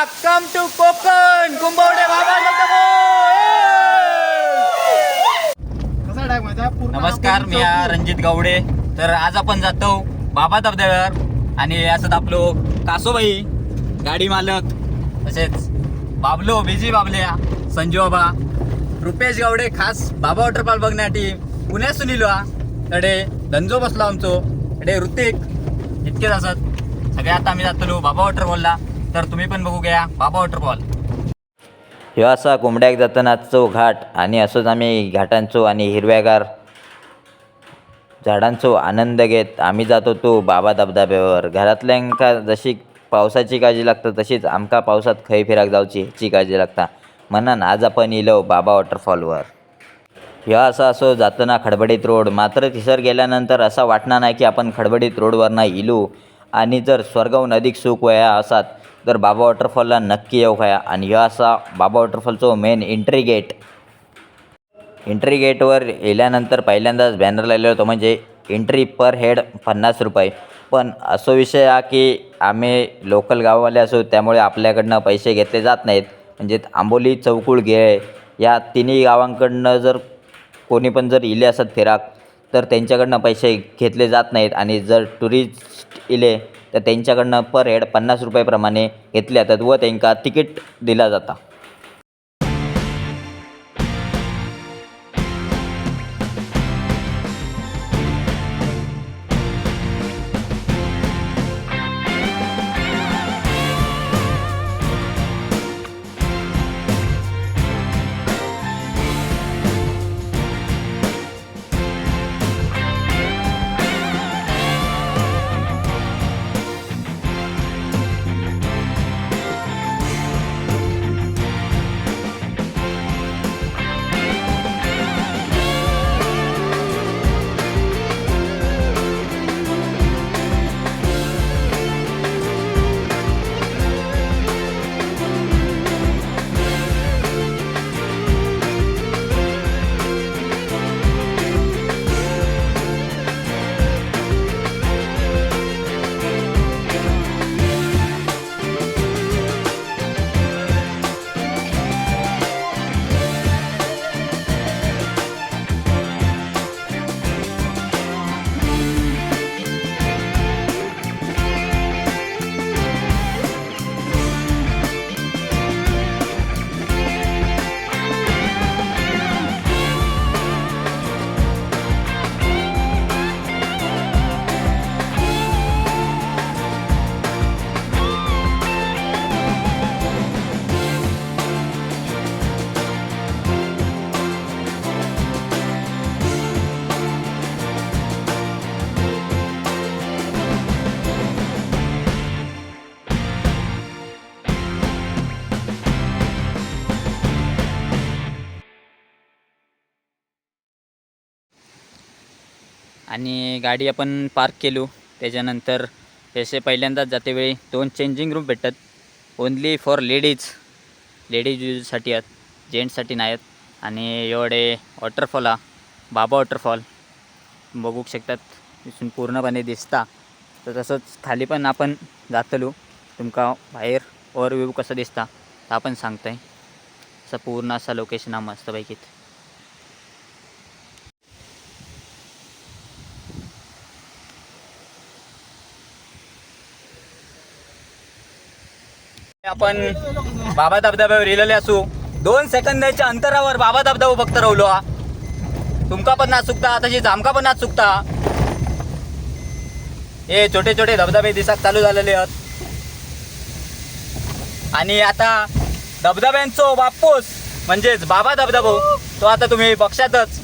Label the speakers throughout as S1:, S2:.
S1: Come to Konkan Kumbhavade बाबा नमस्कार मी आहे रणजित गावडे. तर आज आपण जातो बाबा धबधब्यावर आणि असं आपलो कासोबाई गाडी मालक तसेच बाबलो बिजी बाबल्या संजू बाबा रुपेश गावडे खास बाबा वॉटरफॉल बघण्यासाठी पुण्यासून इलो हा कडे धंजो बसलो आमचो कडे ऋतिक इतकेच असत. सगळे आता आम्ही जातलो बाबा वॉटरफॉलला तर तुम्ही पण बघू घ्या. बाबा वॉटरफॉल
S2: ह्यो असा कोंबड्याक जातनाचो घाट आणि असोच आम्ही घाटांचो आणि हिरव्यागार झाडांचो आनंद घेत आम्ही जात होतो बाबा धबधब्यावर. घरातल्यांका जशी पावसाची काळजी लागता तशीच आमका पावसात खंय फिराक जावची ह्याची काळजी लागता. म्हणून आज आपण इलो बाबा वॉटरफॉलवर ह्यो असा असो जाताना खडबडीत रोड. मात्र थिसर गेल्यानंतर असा वाटणार नाही की आपण खडबडीत रोडवरनं इलू. आणि जर स्वर्गाहून अधिक सुख वया असात तर बाबा वॉटरफॉलला नक्की येऊ खया आणि ह्यो असा बाबा वॉटरफॉलचो मेन एंट्री गेट एंट्री गेटवर येल्यानंतर पहिल्यांदाच बॅनर लावलेला तो म्हणजे एंट्री पर हेड पन्नास रुपये. पण असो विषय हा की आम्ही लोकल गाववाले असू त्यामुळे आपल्याकडनं पैसे घेतले जात नाहीत. म्हणजे आंबोली चौकुळ गे या तिन्ही गावांकडनं जर कोणी पण जर इले असत फिराक तर त्यांच्याकडनं पैसे घेतले जात नाहीत. आणि जर टुरिस्ट इले तर त्यांच्याकडनं पर हेड पन्नास रुपयेप्रमाणे घेतले जातात व तेंका तिकीट दिला जाता.
S1: आणि गाडी आपण पार्क केलो. त्याच्यानंतर जसे पहिल्यांदाच जातेवेळी दोन चेंजिंग रूम भेटतात. ओन्ली फॉर लेडीज लेडीज यूजसाठी आहेत जेंट्ससाठी नाही आहेत. आणि एवढे वॉटरफॉल हा बाबा वॉटरफॉल बघू शकतात तिथून पूर्णपणे दिसता. तर तसंच खाली पण आपण जातलो. तुमका बाहेर ओव्हरव्ह्यू कसं दिसता तर आपण सांगताय. असं पूर्ण असा लोकेशन हा मस्तपैकीत आपण बाबा धबधब्यावर येलेले असू. दोन सेकंदाच्या अंतरावर बाबा धबधबा फक्त राहिलो हा. तुमका पण नाच चुकता तशी जामका पण नाच चुकता. हे छोटे छोटे धबधबे दिसाक चालू झालेले आहेत. आणि आता धबधब्यांचो बापूस म्हणजेच बाबा धबधबो तो आता तुम्ही पक्षातच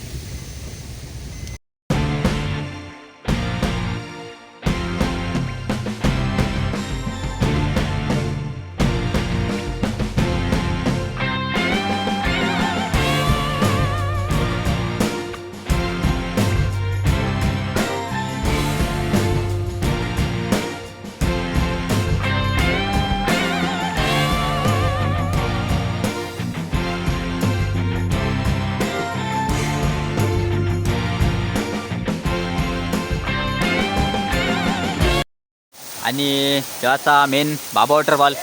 S1: आणि तेव्हाचा मेन बाबा वॉटरफॉल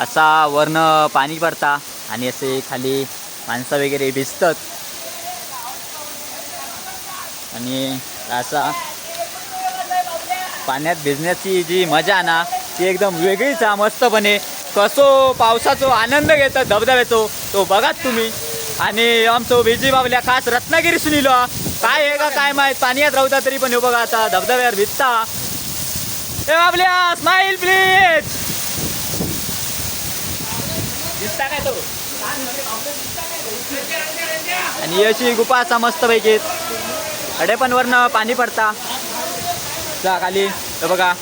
S1: असा वरनं पाणी पडता आणि असे खाली माणसं वगैरे भिजतात. आणि असा पाण्यात भिजण्याची जी मजा ना ती एकदम वेगळीच आहे मस्तपणे. कसो पावसाचो आनंद घेतात धबधब्याचो तो बघाच तुम्ही. आणि आमचो विजी बाबल्या खास रत्नागिरी सुनिलो काय आहे का काय माहीत पाण्यात राहता तरी पण हे बघा आता धबधब्यावर भिजता. ए बाबल्या स्माईल प्लीज दिसता काय तो? आणि अशी गुफा असा मस्त पैकी अडे पण वरनं पाणी पडता. जा खाली. हे बघा.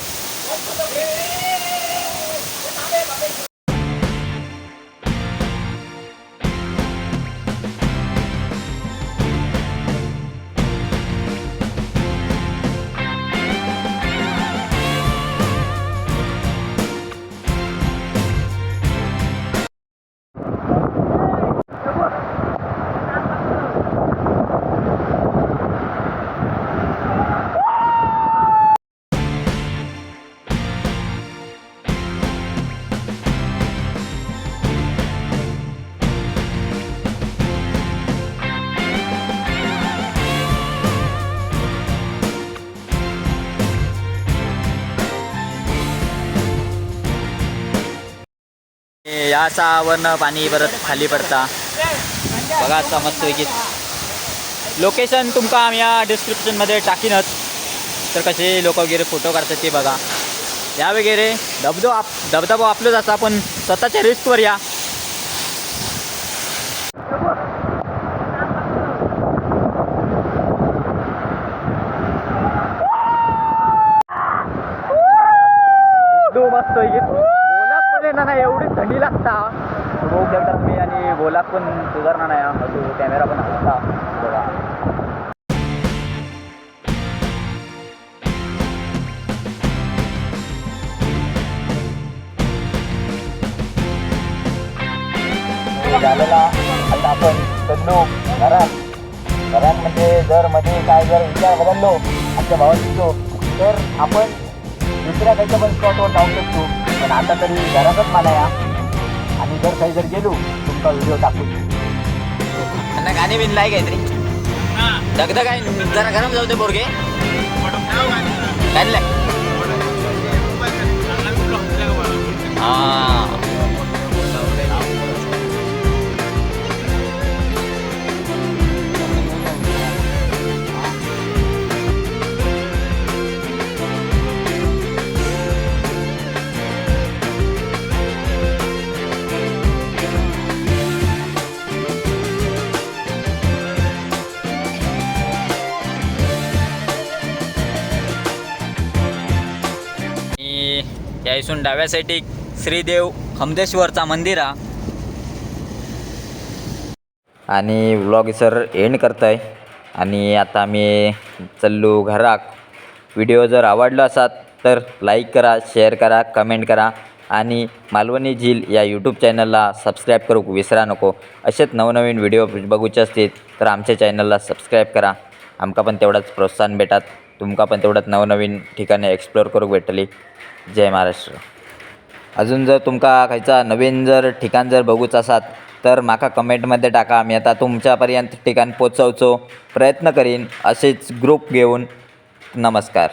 S1: याचा या पाणी परत खाली पडता. बघा समजतोय लोकेशन तुमका आम्ही या डिस्क्रिप्शनमध्ये टाकीनच. तर कसे लोक वगैरे फोटो काढतात ते बघा. या वगैरे धबधो आप धबधबा आपलंच असा पण स्वतःच्या रिस्कवर या एकदम मस्त पैकी बोलाक पण येणार नाही एवढी थंडी लागता. बघू शकता मी आणि बोलाक पण सुधारणार नाही हा. कॅमेरा पण हलता बघा. झालेला आता आपण चढलो घरात. घरात म्हणजे जर मध्ये काय जर विचार बदललो आमच्या भावांचो तर आपण दुसऱ्या काही पण स्पॉटवर जाऊ शकतो. पण आता तरी घरातच मला या. आणि जर काही जर गेलो तुमचा व्हिडिओ टाकू त्यांना गाणी बिन लाय काहीतरी. दगदग काय जरा गरम जाऊ दे बोरगे हा. या इथून डाव्या श्रीदेव हमदेश्वरचा मंदिर.
S2: आणि व्लॉग सर एंड करतोय. आणि आता आम्ही चाललो घराक. व्हिडिओ जर आवडला असात तर लाईक करा शेअर करा कमेंट करा. आणि मालवणी झील या यूट्यूब चॅनलला सबस्क्राईब करूक विसरा नको. असेच नवनवीन व्हिडिओ बघूचे असतील तर आमच्या चॅनलला सबस्क्राईब करा. आमका पण तेवढाच प्रोत्साहन भेटात. तुमका पण तेवढंच नवनवीन ठिकाणे एक्सप्लोर करूक भेटली. जय महाराष्ट्र. अजून जर तुमका खयचा नवीन जर ठिकाण जर बघूच असात तर माका कमेंटमध्ये टाका. मी आता तुमच्यापर्यंत ठिकाण पोचवचो प्रयत्न करीन. असेच ग्रुप घेऊन. नमस्कार.